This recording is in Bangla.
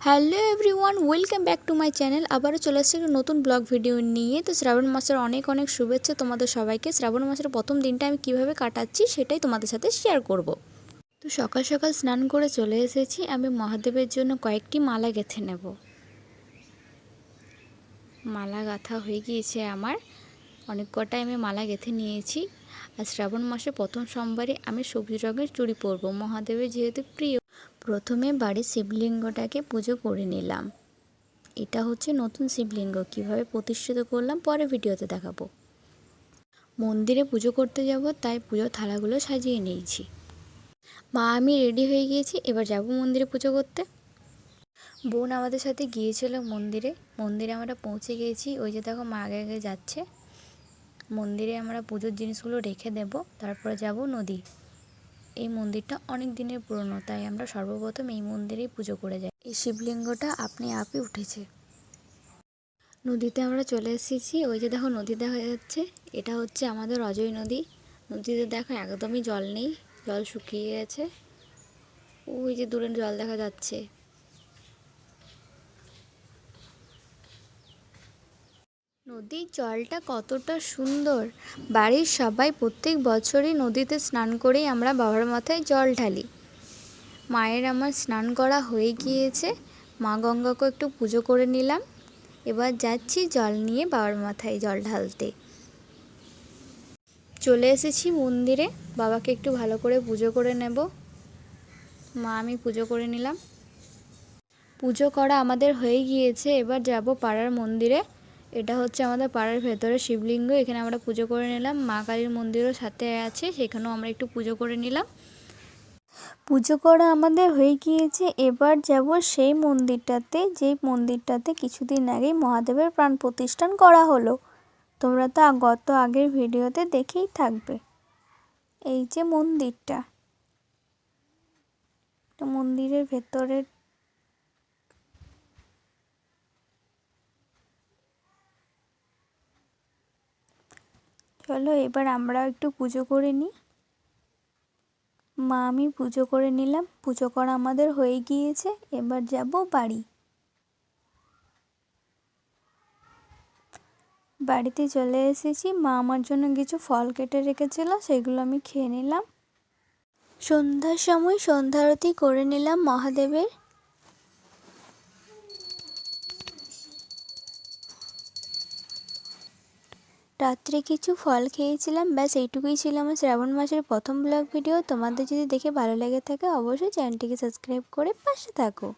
Hello everyone, welcome back to my channel. আবারও চলে আসছে একটা নতুন ব্লগ ভিডিও নিয়ে। তো শ্রাবণ মাসের অনেক অনেক শুভেচ্ছা তোমাদের সবাইকে। শ্রাবণ মাসের প্রথম দিনটা আমি কীভাবে কাটাচ্ছি সেটাই তোমাদের সাথে শেয়ার করব। তো সকাল সকাল স্নান করে চলে এসেছি। আমি মহাদেবের জন্য কয়েকটি মালা গেঁথে নেব। মালা গাঁথা হয়ে গিয়েছে আমার। অনেক কটাই আমি মালা গেঁথে নিয়েছি। আর শ্রাবণ মাসে প্রথম সোমবারে আমি সবুজ রঙের চুড়ি পরবো। মহাদেবের যেহেতু প্রিয় প্রথমে বাড়ির শিবলিঙ্গটাকে পুজো করে নিলাম। এটা হচ্ছে নতুন শিবলিঙ্গ, কীভাবে প্রতিষ্ঠিত করলাম পরে ভিডিওতে দেখাবো। মন্দিরে পুজো করতে যাব, তাই পুজোর থালাগুলো সাজিয়ে নিয়েছি। মা, আমি রেডি হয়ে গিয়েছি, এবার যাব মন্দিরে পুজো করতে। বোন আমাদের সাথে গিয়েছিল মন্দিরে। মন্দিরে আমরা পৌঁছে গিয়েছি, ওই যে দেখো মা আগে আগে যাচ্ছে। মন্দিরে আমরা পুজোর জিনিসগুলো রেখে দেব, তারপরে যাব নদী। এই মন্দিরটা অনেক দিনের পুরনো, তাই আমরা সর্বপ্রথম এই মন্দিরেই পুজো করে যাই। এই শিবলিঙ্গটা আপনি আপে উঠেছে। নদীতে আমরা চলে এসেছি। ওই যে দেখো নদী দেখা যাচ্ছে। এটা হচ্ছে আমাদের অজয় নদী। নদীতে দেখো একদমই জল নেই, জল শুকিয়ে গেছে। ওই যে দূরে জল দেখা যাচ্ছে। নদীর জলটা কতটা সুন্দর। বাড়ির সবাই প্রত্যেক বছরই নদীতে স্নান করেই আমরা বাবার মাথায় জল ঢালি। মায়ের আমার স্নান করা হয়ে গিয়েছে। মা গঙ্গাকে একটু পুজো করে নিলাম। এবার যাচ্ছি জল নিয়ে বাবার মাথায় জল ঢালতে। চলে এসেছি মন্দিরে। বাবাকে একটু ভালো করে পুজো করে নেব। মা, আমি পুজো করে নিলাম। পুজো করা আমাদের হয়ে গিয়েছে। এবার যাব পাড়ার মন্দিরে। এটা হচ্ছে আমাদের পাড়ার ভেতরে শিবলিঙ্গ, এখানে আমরা পুজো করে নিলাম। মা কালীর মন্দিরও সাথে আছে, সেখানেও আমরা একটু পুজো করে নিলাম। পুজো করা আমাদের হয়ে গিয়েছে। এবার যাব সেই মন্দিরটাতে, যেই মন্দিরটাতে কিছুদিন আগেই মহাদেবের প্রাণ প্রতিষ্ঠান করা হলো। তোমরা তো গত আগের ভিডিওতে দেখেই থাকবে। এই যে মন্দিরটা, মন্দিরের ভেতরের চলো, এবার আমরা একটু পুজো করে নিই মা, আমি পুজো করে নিলাম। পুজো করা আমাদের হয়ে গিয়েছে। এবার যাব বাড়ি। বাড়িতে চলে এসেছি। মা আমার জন্য কিছু ফল কেটে রেখেছিল, সেগুলো আমি খেয়ে নিলাম। সন্ধ্যার সময় সন্ধ্যারতি করে নিলাম মহাদেবের। রাত্রে কিছু ফল খেয়েছিলাম। ব্যাস, এইটুকুই ছিল আমার শ্রাবণ মাসের প্রথম ব্লগ ভিডিও তোমাদের যদি দেখে ভালো লেগে থাকে, অবশ্যই চ্যানেলটিকে সাবস্ক্রাইব করে পাশে থাকো।